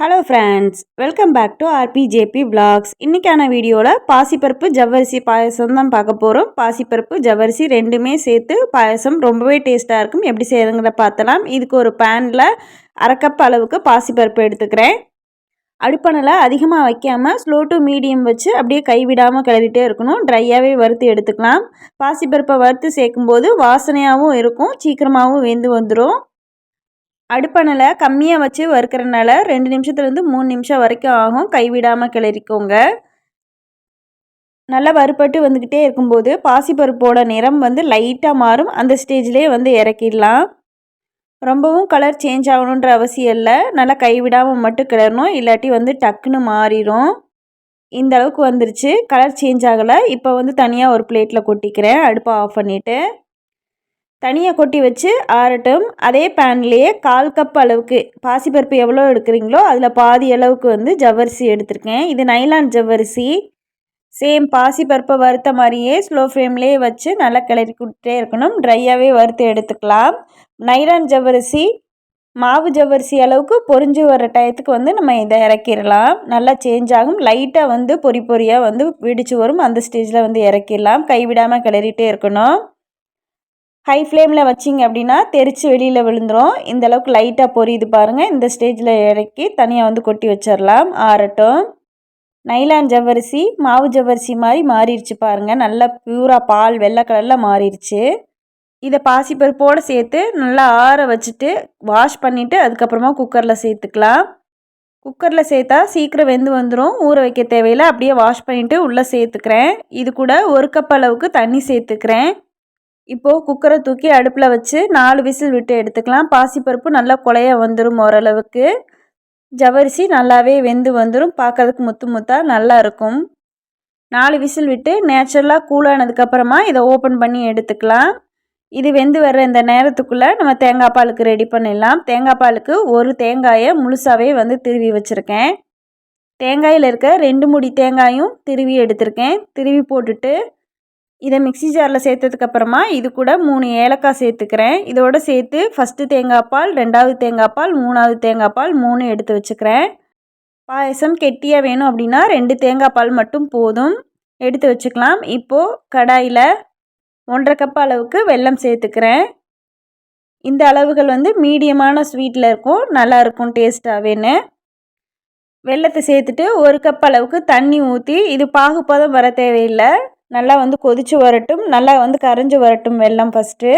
Hello friends welcome back to RPJP blogs இன்றைக்கான வீடியோவில் பாசிப்பருப்பு ஜவ்வரிசி பாயசம் தான் பார்க்க போகிறோம் பாசிப்பருப்பு ஜவ்வரிசி ரெண்டுமே சேர்த்து பாயசம் ரொம்பவே டேஸ்ட்டாக இருக்கும். எப்படி செய்யறதுங்கிறத பார்த்தலாம். இதுக்கு ஒரு பேனில் அரைக்கப் அளவுக்கு பாசிப்பருப்பு எடுத்துக்கிறேன். அடுப்பணில் அதிகமாக வைக்காமல் ஸ்லோ டு மீடியம் வச்சு அப்படியே கைவிடாமல் கிளறிட்டே இருக்கணும். ட்ரையாகவே வறுத்து எடுத்துக்கலாம். பாசிப்பருப்பை வறுத்து சேர்க்கும்போது வாசனையாகவும் இருக்கும். சீக்கிரமாகவும் வெந்து வந்துடும் அடுப்பணில் கம்மியாக வச்சு வறுக்கிறனால ரெண்டு நிமிஷத்துலேருந்து மூணு நிமிஷம் வரைக்கும் ஆகும். கைவிடாமல் கிளறிக்கோங்க. நல்லா வறுப்பட்டு வந்துக்கிட்டே இருக்கும்போது பாசிப்பருப்போட நிறம் வந்து லைட்டாக மாறும். அந்த ஸ்டேஜ்லேயே வந்து இறக்கிடலாம். ரொம்பவும் கலர் சேஞ்ச் ஆகணுன்ற அவசியம் இல்லை. நல்லா கைவிடாமல் மட்டும் கிளறணும். இல்லாட்டி வந்து டக்குன்னு மாறிடும் இந்த அளவுக்கு வந்துருச்சு. கலர் சேஞ்ச் ஆகலை. இப்போ வந்து தனியாக ஒரு பிளேட்டில் கொட்டிக்கிறேன். அடுப்பை ஆஃப் பண்ணிவிட்டு தனியாக கொட்டி வச்சு ஆறட்டும். அதே பேன்லேயே கால் கப் அளவுக்கு பாசிப்பருப்பு எவ்வளோ எடுக்கிறீங்களோ அதில் பாதி அளவுக்கு வந்து ஜவ்வரிசி எடுத்திருக்கேன். இது நைலான் ஜவ்வரிசி. சேம் பாசிப்பருப்பை வறுத்த மாதிரியே ஸ்லோ ஃப்ளேம்லேயே வச்சு நல்லா கிளறி கொடுத்துட்டே இருக்கணும் ட்ரையாகவே வறுத்து எடுத்துக்கலாம். நைலான் ஜவ்வரிசி மாவு ஜவ்வரிசி அளவுக்கு பொறிஞ்சு வர டயத்துக்கு வந்து நம்ம இதை இறக்கிடலாம். நல்லா சேஞ்ச் ஆகும். லைட்டாக வந்து பொறி பொறியாக வந்து விடிச்சு வரும். அந்த ஸ்டேஜில் வந்து இறக்கிடலாம். கைவிடாமல் கிளறிட்டே இருக்கணும். ஹை ஃப்ளேமில் வச்சிங்க அப்படின்னா தெரித்து வெளியில் விழுந்துடும் இந்த அளவுக்கு லைட்டாக பொரியுது பாருங்கள் இந்த ஸ்டேஜில் இறக்கி தனியாக வந்து கொட்டி வச்சிடலாம் ஆறட்டும். நைலான் ஜவ்வரிசி மாவு ஜவ்வரிசி மாதிரி மாறிடுச்சு பாருங்கள் நல்லா ப்யூராக பால் வெள்ளை கலரில் மாறிடுச்சு இதை பாசிப்பருப்போடு சேர்த்து நல்லா ஆற வச்சுட்டு வாஷ் பண்ணிவிட்டு அதுக்கப்புறமா குக்கரில் சேர்த்துக்கலாம். குக்கரில் சேர்த்தா சீக்கிரம் வெந்து வந்துடும் ஊற வைக்க தேவையில்லை. அப்படியே வாஷ் பண்ணிவிட்டு உள்ளே சேர்த்துக்கிறேன். இது கூட ஒரு கப் அளவுக்கு தண்ணி சேர்த்துக்கிறேன். இப்போது குக்கரை தூக்கி அடுப்பில் வச்சு நாலு விசில் விட்டு எடுத்துக்கலாம். பாசிப்பருப்பு நல்லா குழைய வந்துடும் ஓரளவுக்கு. ஜவரிசி நல்லாவே வெந்து வந்துடும் பார்க்கறதுக்கு முத்து முத்தாக நல்லா இருக்கும். நாலு விசில் விட்டு நேச்சுரலாக கூலானதுக்கப்புறமா இதை ஓப்பன் பண்ணி எடுத்துக்கலாம். இது வெந்து வர்ற இந்த நேரத்துக்குள்ளே நம்ம தேங்காய் பாலுக்கு ரெடி பண்ணிடலாம். தேங்காய் பாலுக்கு ஒரு தேங்காயை முழுசாகவே வந்து திருவி வச்சுருக்கேன். தேங்காயில் இருக்க ரெண்டு முடி தேங்காயும் திருவி எடுத்திருக்கேன். திருவி போட்டுட்டு இதை மிக்சி ஜாரில் சேர்த்ததுக்கப்புறமா இது கூட மூணு ஏலக்காய் சேர்த்துக்கிறேன். இதோடு சேர்த்து ஃபஸ்ட்டு தேங்காய் பால் ரெண்டாவது தேங்காய் பால் மூணாவது தேங்காய் பால் மூணு எடுத்து வச்சுக்கிறேன். பாயசம் கெட்டியாக வேணும் அப்படின்னா ரெண்டு தேங்காய் பால் மட்டும் போதும். எடுத்து வச்சுக்கலாம். இப்போது கடாயில் ஒன்றரை கப் அளவுக்கு வெல்லம் சேர்த்துக்கிறேன். இந்த அளவுகள் வந்து மீடியமான ஸ்வீட்டில் இருக்கும் நல்லாயிருக்கும் டேஸ்ட்டாகவேன்னு வெள்ளத்தை சேர்த்துட்டு ஒரு கப் அளவுக்கு தண்ணி ஊற்றி இது பாகுப்பதம் வர தேவையில்லை. நல்லா வந்து கொதித்து வரட்டும். நல்லா வந்து கரைஞ்சி வரட்டும் வெல்லம் ஃபஸ்ட்டு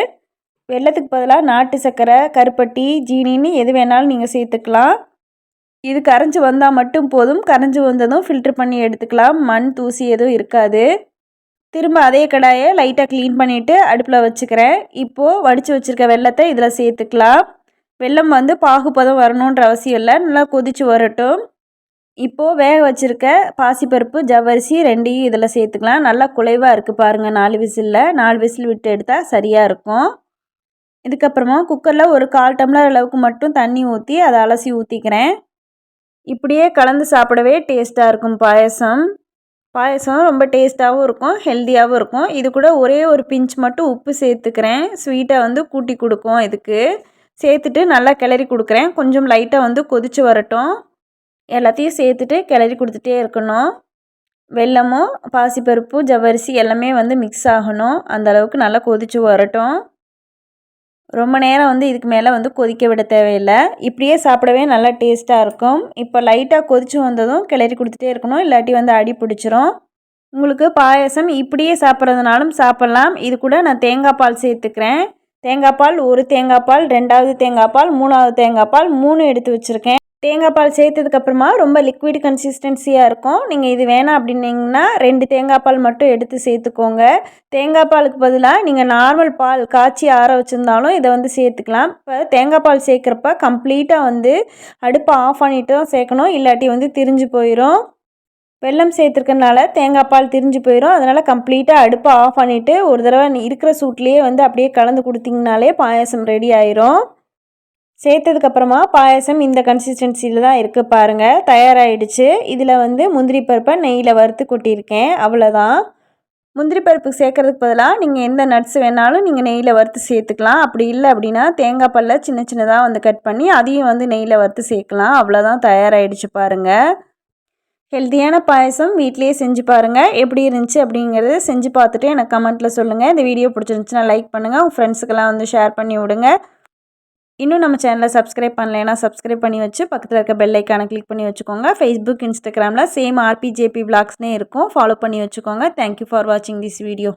வெள்ளத்துக்கு பதிலாக நாட்டு சர்க்கரை கருப்பட்டி ஜீனின்னு எது வேணாலும் நீங்கள் சேர்த்துக்கலாம். இது கரைஞ்சி வந்தால் மட்டும் போதும். கரைஞ்சி வந்ததும் ஃபில்ட்ரு பண்ணி எடுத்துக்கலாம். மண் தூசி எதுவும் இருக்காது. திரும்ப அதே கடாயை லைட்டாக க்ளீன் பண்ணிவிட்டு அடுப்பில் வச்சுக்கிறேன். இப்போது வடித்து வச்சுருக்க வெள்ளத்தை இதில் சேர்த்துக்கலாம். வெள்ளம் வந்து பாகுபதம் வரணுன்ற அவசியம் இல்லை. நல்லா கொதித்து வரட்டும். இப்போது வேக வச்சுருக்க பாசிப்பருப்பு ஜவ்வரிசி ரெண்டையும் இதில் சேர்த்துக்கலாம். நல்லா குலைவாக இருக்குது பாருங்கள் நாலு விசிலில். நாலு விசில் விட்டு எடுத்தால் சரியாக இருக்கும். இதுக்கப்புறமா குக்கரில் ஒரு கால் டம்ளர் அளவுக்கு மட்டும் தண்ணி ஊற்றி அதை அலசி ஊற்றிக்கிறேன் இப்படியே கலந்து சாப்பிடவே டேஸ்ட்டாக இருக்கும் பாயசம். பாயசம் ரொம்ப டேஸ்ட்டாகவும் இருக்கும் ஹெல்த்தியாகவும் இருக்கும். இது கூட ஒரே ஒரு பிஞ்ச் மட்டும் உப்பு சேர்த்துக்கிறேன். ஸ்வீட்டை வந்து கூட்டி கொடுக்கும் இதுக்கு. சேர்த்துட்டு நல்லா கிளறி கொடுக்குறேன். கொஞ்சம் லைட்டாக வந்து கொதித்து வரட்டும். எல்லாத்தையும் சேர்த்துட்டு கிளறி கொடுத்துட்டே இருக்கணும். வெல்லமும் பாசிப்பருப்பு ஜவ்வரிசி எல்லாமே வந்து மிக்ஸ் ஆகணும். அந்த அளவுக்கு நல்லா கொதித்து வரட்டும். ரொம்ப நேரம் வந்து இதுக்கு மேலே வந்து கொதிக்க விட தேவையில்லை. இப்படியே சாப்பிடவே நல்லா டேஸ்ட்டாக இருக்கும். இப்போ லைட்டாக கொதித்து வந்ததும் கிளறி கொடுத்துட்டே இருக்கணும். இல்லாட்டி வந்து அடி பிடிச்சிரும். உங்களுக்கு பாயசம் இப்படியே சாப்பிட்றதுனாலும் சாப்பிட்லாம். இது கூட நான் தேங்காய் பால் சேர்த்துக்கிறேன். தேங்காய் பால் ஒரு தேங்காய் பால் ரெண்டாவது தேங்காய் பால் மூணாவது தேங்காய் பால் மூணு எடுத்து வச்சுருக்கேன். தேங்காய் பால் சேர்த்ததுக்கப்புறமா ரொம்ப லிக்விட் கன்சிஸ்டன்சியாக இருக்கும். நீங்கள் இது வேணாம் அப்படின்னீங்கன்னா ரெண்டு தேங்காய் பால் மட்டும் எடுத்து சேர்த்துக்கோங்க. தேங்காய் பாலுக்கு பதிலாக நீங்கள் நார்மல் பால் காய்ச்சி ஆற வச்சுருந்தாலும் இதை வந்து சேர்த்துக்கலாம். இப்போ தேங்காய் பால் சேர்க்குறப்ப கம்ப்ளீட்டாக வந்து அடுப்பை ஆஃப் பண்ணிட்டு தான் சேர்க்கணும். இல்லாட்டி வந்து திரிஞ்சு போயிடும் வெல்லம் சேர்த்துருக்கனால தேங்காய் பால் திரிஞ்சு போயிடும் அதனால் கம்ப்ளீட்டாக அடுப்பை ஆஃப் பண்ணிவிட்டு ஒரு தடவை இருக்கிற சூட்லேயே வந்து அப்படியே கலந்து கொடுத்திங்கனாலே பாயசம் ரெடி ஆயிரும். சேர்த்ததுக்கப்புறமா பாயசம் இந்த கன்சிஸ்டன்சியில் தான் இருக்குது பாருங்கள் தயாராகிடுச்சு இதில் வந்து முந்திரி பருப்பை நெய்யில் வறுத்து கொட்டியிருக்கேன். அவ்வளோதான் முந்திரி பருப்பு சேர்க்கறதுக்கு பதிலாக நீங்கள் எந்த நட்ஸ் வேணாலும் நீங்கள் நெய்யில் வறுத்து சேர்த்துக்கலாம். அப்படி இல்லை அப்படின்னா தேங்காய் பல்ல சின்ன சின்னதாக வந்து கட் பண்ணி அதையும் வந்து நெய்யில் வறுத்து சேர்க்கலாம். அவ்வளோதான் தயாராகிடுச்சு பாருங்கள் ஹெல்த்தியான பாயசம் வீட்லேயே செஞ்சு பாருங்கள் எப்படி இருந்துச்சு அப்படிங்கிறத செஞ்சு பார்த்துட்டு எனக்கு கமெண்ட்டில் சொல்லுங்கள் இந்த வீடியோ பிடிச்சிருந்துச்சுன்னா லைக் பண்ணுங்கள் உங்கள் ஃப்ரெண்ட்ஸுக்கெல்லாம் வந்து ஷேர் பண்ணி விடுங்க. இன்னும் நம்ம சேனலை சப்ஸ்கிரைப் பண்ணலைன்னா சப்ஸ்கிரைப் பண்ணி வச்சு பக்கத்தில் இருக்க பெல் ஐக்கானை கிளிக் பண்ணி வச்சுக்கோங்க. ஃபேஸ்புக் இன்ஸ்டாகிராமில் சேம் ஆர்பிஜேபி விளாக்ஸ்னே இருக்கும். ஃபாலோ பண்ணி வச்சுக்கோங்க. தேங்க்யூ ஃபார் வாட்சிங் திஸ் வீடியோ